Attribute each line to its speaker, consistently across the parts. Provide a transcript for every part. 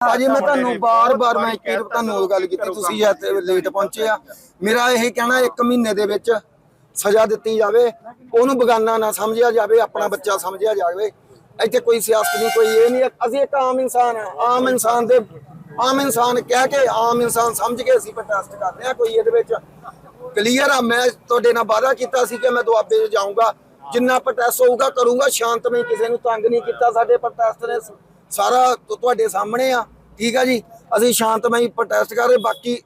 Speaker 1: ਭਾਜੀ ਮੈਂ ਤੁਹਾਨੂੰ ਬਾਰ-ਬਾਰ ਮੈਂ ਇੱਕ ਵਾਰ ਤੁਹਾਨੂੰ ਗੱਲ ਕੀਤੀ ਤੁਸੀਂ ਇੱਥੇ ਲੇਟ ਪਹੁੰਚੇ ਆ। ਮੇਰਾ ਇਹ ਕਹਿਣਾ ਇੱਕ ਮਹੀਨੇ ਦੇ ਵਿੱਚ ਸਜ਼ਾ ਦਿੱਤੀ ਜਾਵੇ ਉਹਨੂੰ ਬਗਾਨਾ ਨਾ ਸਮਝਿਆ ਜਾਵੇ ਆਪਣਾ ਬੱਚਾ ਸਮਝਿਆ ਜਾਵੇ। ਇੱਥੇ ਕੋਈ ਸਿਆਸਤ ਨਹੀਂ ਕੋਈ ਇਹ ਨਹੀਂ ਅਸੀਂ ਇੱਕ ਆਮ ਇਨਸਾਨ ਆ। ਆਮ ਇਨਸਾਨ ਦੇ ਆਮ ਇਨਸਾਨ ਕਹਿ ਕੇ ਆਮ ਇਨਸਾਨ ਸਮਝ ਕੇ ਅਸੀਂ ਪ੍ਰੋਟੈਸਟ ਕਰ ਰਹੇ ਆ ਕੋਈ ਇਹਦੇ ਵਿੱਚ। ਕਲੀਅਰ ਆ ਮੈਂ ਤੁਹਾਡੇ ਨਾਲ ਵਾਅਦਾ ਕੀਤਾ ਸੀ ਕਿ ਮੈਂ ਦੁਆਬੇ ਜਾਊਂਗਾ। ਜਿੰਨਾ ਪ੍ਰੋਟੈਸਟ ਹੋਊਗਾ ਕਰੂੰਗਾ। ਸ਼ਾਂਤਮਈ ਕਿਸੇ ਨੂੰ ਤੰਗ ਨਹੀਂ ਕੀਤਾ ਸਾਡੇ ਪ੍ਰੋਟੈਸਟ ਨੇ। ਸਾਰਾ ਤੁਹਾਡੇ ਸਾਹਮਣੇ ਆ। ਠੀਕ ਆ ਜੀ? ਅਸੀਂ ਸ਼ਾਂਤਮਈ ਪ੍ਰੋਟੈਸਟ ਕਰ ਰਹੇ। ਬਾਕੀ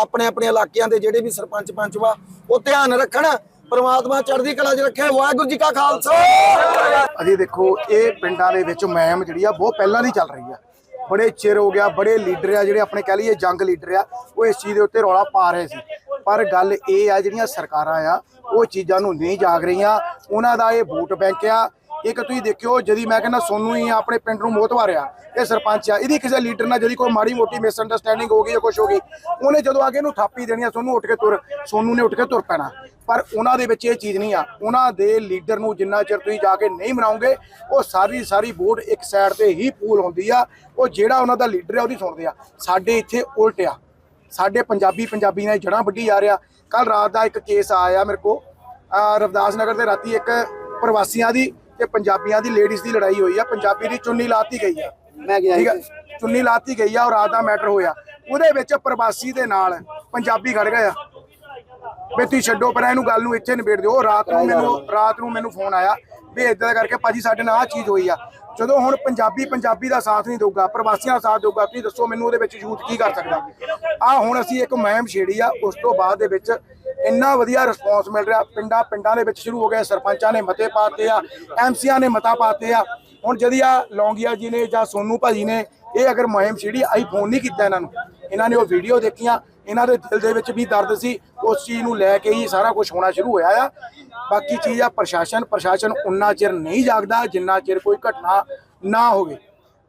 Speaker 1: ਆਪਣੇ ਆਪਣੇ ਇਲਾਕਿਆਂ ਦੇ ਜਿਹੜੇ ਵੀ ਸਰਪੰਚ ਪੰਚ ਵਾ, ਉਹ ਧਿਆਨ ਰੱਖਣ। ਪ੍ਰਮਾਤਮਾ ਚੜ੍ਹਦੀ ਕਲਾ 'ਚ ਰੱਖੇ। ਵਾਹਿਗੁਰੂ ਜੀ ਕਾ ਖਾਲਸਾ!
Speaker 2: ਅਜੀ ਦੇਖੋ, ਇਹ ਪਿੰਡਾਂ ਦੇ ਵਿੱਚ ਮੁਹਿੰਮ ਜਿਹੜੀ ਆ, ਬਹੁਤ ਪਹਿਲਾਂ ਦੀ ਚੱਲ ਰਹੀ ਆ। ਬੜੇ ਚਿਰ ਹੋ ਗਿਆ, ਬੜੇ ਲੀਡਰ ਆ, ਜਿਹੜੇ ਆਪਣੇ ਕਹਿ ਲਈਏ ਜੰਗ ਲੀਡਰ ਆ, ਉਹ ਇਸ ਚੀਜ਼ ਦੇ ਉੱਤੇ ਰੌਲਾ ਪਾ ਰਹੇ ਸੀ। ਪਰ ਗੱਲ ਇਹ ਆ, ਜਿਹੜੀਆਂ ਸਰਕਾਰਾਂ ਆ, ਉਹ ਚੀਜ਼ਾਂ ਨੂੰ ਨਹੀਂ ਜਾਗ ਰਹੀਆਂ। ਉਹਨਾਂ ਦਾ ਇਹ ਵੋਟ ਬੈਂਕ ਆ ਇੱਕ ਤੁਸੀਂ ਦੇਖਿਓ ਜਦੀ ਮੈਂ ਕਹਿੰਦਾ ਸੋਨੂੰ ਹੀ ਆਪਣੇ ਪਿੰਡ ਨੂੰ ਮੋਤ ਵਾਰਿਆ ਇਹ ਸਰਪੰਚ ਆ। ਇਹਦੀ ਕਿਸੇ ਲੀਡਰ ਨਾਲ ਜਦੀ ਕੋਈ ਮਾੜੀ ਮੋਟੀ ਮਿਸਅੰਡਰਸਟੈਂਡਿੰਗ ਹੋ ਗਈ ਜਾਂ ਕੁਝ ਹੋ ਗਈ, ਉਹਨੇ ਜਦੋਂ ਆ ਕੇ ਇਹਨੂੰ ਥਾਪੀ ਦੇਣੀ ਆ, ਸੋਨੂੰ ਉੱਠ ਕੇ ਤੁਰ, ਸੋਨੂੰ ਨੇ ਉੱਠ ਕੇ ਤੁਰ ਪੈਣਾ। ਪਰ ਉਹਨਾਂ ਦੇ ਵਿੱਚ ਇਹ ਚੀਜ਼ ਨਹੀਂ ਆ। ਉਹਨਾਂ ਦੇ ਲੀਡਰ ਨੂੰ ਜਿੰਨਾ ਚਿਰ ਤੁਸੀਂ ਜਾ ਕੇ ਨਹੀਂ ਮਨਾਉਂਗੇ, ਉਹ ਸਾਰੀ ਸਾਰੀ ਵੋਟ ਇੱਕ ਸਾਈਡ ਤੇ ਹੀ ਪੂਲ ਹੁੰਦੀ ਆ। ਉਹ ਜਿਹੜਾ ਉਹਨਾਂ ਦਾ ਲੀਡਰ ਆ, ਉਹਦੀ ਸੁਣਦੇ ਆ। ਸਾਡੇ ਇੱਥੇ ਉਲਟ ਆ। ਸਾਡੇ ਪੰਜਾਬੀ ਪੰਜਾਬੀ ਨਾਲ ਜੜਾਂ ਵੱਢੀ ਜਾ ਰਿਹਾ। ਕੱਲ ਰਾਤ ਦਾ ਇੱਕ ਕੇਸ ਆਇਆ ਮੇਰੇ ਕੋ ਰਵਦਾਸ ਨਗਰ ਦੇ ਰਾਤੀ ਇੱਕ ਪ੍ਰਵਾਸੀਆਂ ਦੀ ਤੇ ਪੰਜਾਬੀਆਂ ਦੀ ਲੇਡੀਜ਼ ਦੀ ਲੜਾਈ ਹੋਈ ਆ ਪੰਜਾਬੀ ਦੀ ਚੁੰਨੀ ਲਾਤੀ ਗਈ ਆ।
Speaker 1: ਮੈਂ ਗਿਆ
Speaker 2: ਠੀਕ ਆ? ਚੁੰਨੀ ਲਾਤੀ ਗਈ ਆ ਔਰ ਰਾਤ ਦਾ ਮੈਟਰ ਹੋਇਆ। ਉਹਦੇ ਵਿੱਚ ਪ੍ਰਵਾਸੀ ਦੇ ਨਾਲ ਪੰਜਾਬੀ ਖੜ ਗਏ ਆ। ਵੀ ਤੁਸੀਂ ਛੱਡੋ ਪਰ ਇਹਨੂੰ ਗੱਲ ਨੂੰ ਇੱਥੇ ਨਿਬੇੜ ਦਿਓ। ਰਾਤ ਨੂੰ ਮੈਨੂੰ ਰਾਤ ਨੂੰ ਮੈਨੂੰ ਫੋਨ ਆਇਆ ਵੀ ਇਦਾਂ ਕਰਕੇ ਭਾਜੀ ਸਾਡੇ ਨਾਲ ਆਹ ਚੀਜ਼ ਹੋਈ ਆ। ਜਦੋਂ ਹੁਣ ਪੰਜਾਬੀ ਪੰਜਾਬੀ ਦਾ ਸਾਥ ਨਹੀਂ ਦਊਗਾ ਪ੍ਰਵਾਸੀਆਂ ਦਾ ਸਾਥ ਦਊਗਾ ਤੁਸੀਂ ਦੱਸੋ ਮੈਨੂੰ ਉਹਦੇ ਵਿੱਚ ਯੂਥ ਕੀ ਕਰ ਸਕਦਾ? ਆ ਹੁਣ ਅਸੀਂ ਇੱਕ ਮੁਹਿੰਮ ਛੇੜੀ ਆ ਉਸ ਤੋਂ ਬਾਅਦ ਦੇ ਵਿੱਚ ਇੰਨਾ ਵਧੀਆ ਰਿਸਪੌਂਸ ਮਿਲ ਰਿਹਾ। ਪਿੰਡਾਂ ਪਿੰਡਾਂ ਦੇ ਵਿੱਚ ਸ਼ੁਰੂ ਹੋ ਗਿਆ ਸਰਪੰਚਾਂ ਨੇ ਮਤੇ ਪਾਤੇ ਆ, ਐਮਸੀਆਂ ਨੇ ਮਤਾ ਪਾਤੇ ਆ। ਹੁਣ ਜਦੀ ਆ ਲੌਂਗੀਆ ਜੀ ਨੇ ਜਾਂ ਸੋਨੂ ਭਾਜੀ ਨੇ, ਇਹ ਅਗਰ ਮੁਹਿੰਮ ਛੇੜੀ ਆਈ ਫੋਨ ਨਹੀਂ ਕੀਤਾ ਇਹਨਾਂ ਨੂੰ। ਇਹਨਾਂ ਨੇ ਉਹ ਵੀਡੀਓ ਦੇਖੀਆਂ, ਇਹਨਾਂ ਦੇ ਦਿਲ ਦੇ ਵਿੱਚ ਵੀ ਦਰਦ ਸੀ, ਉਸ ਚੀਜ਼ ਨੂੰ ਲੈ ਕੇ ਹੀ ਸਾਰਾ ਕੁਝ ਹੋਣਾ ਸ਼ੁਰੂ ਹੋਇਆ ਆ। ਬਾਕੀ ਚੀਜ਼ ਆ, ਪ੍ਰਸ਼ਾਸਨ ਪ੍ਰਸ਼ਾਸਨ ਉਨਾ ਚਿਰ ਨਹੀਂ ਜਾਗਦਾ, ਜਿੰਨਾ ਚਿਰ ਕੋਈ ਘਟਨਾ ਨਾ ਹੋਵੇ।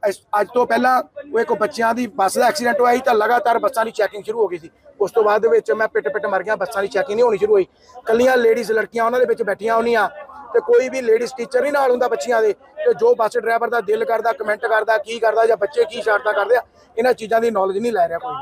Speaker 2: ਇਸ- ਅੱਜ ਤੋਂ ਪਹਿਲਾਂ ਉਹ ਇੱਕ ਬੱਚਿਆਂ ਦੀ ਬੱਸ ਦਾ ਐਕਸੀਡੈਂਟ ਹੋਇਆ ਸੀ ਤਾਂ ਲਗਾਤਾਰ ਬੱਸਾਂ ਦੀ ਚੈਕਿੰਗ ਸ਼ੁਰੂ ਹੋ ਗਈ ਸੀ। ਉਸ ਤੋਂ ਬਾਅਦ ਦੇ ਵਿੱਚ ਮੈਂ ਪਿੱਟ ਪਿੱਟ ਮਰ ਗਿਆ, ਬੱਸਾਂ ਦੀ ਚੈਕਿੰਗ ਨਹੀਂ ਹੋਣੀ ਸ਼ੁਰੂ ਹੋਈ। ਕੱਲੀਆਂ ਲੇਡੀਜ਼ ਲੜਕੀਆਂ ਉਹਨਾਂ ਦੇ ਵਿੱਚ ਬੈਠੀਆਂ ਹੁੰਦੀਆਂ ਤੇ ਕੋਈ ਵੀ ਲੇਡੀਜ਼ ਟੀਚਰ ਨਹੀਂ ਨਾਲ ਹੁੰਦਾ ਬੱਚਿਆਂ ਦੇ ਤੇ ਜੋ ਬੱਸ ਡਰਾਈਵਰ ਦਾ ਦਿਲ ਕਰਦਾ ਕਮੈਂਟ ਕਰਦਾ, ਕੀ ਕਰਦਾ ਜਾਂ ਬੱਚੇ ਕੀ ਸ਼ਰਾਰਤਾਂ ਕਰਦੇ ਆ, ਇਹਨਾਂ ਚੀਜ਼ਾਂ ਦੀ ਨੌਲੇਜ ਨਹੀਂ ਲੈ ਰਿਹਾ ਕੋਈ ਵੀ।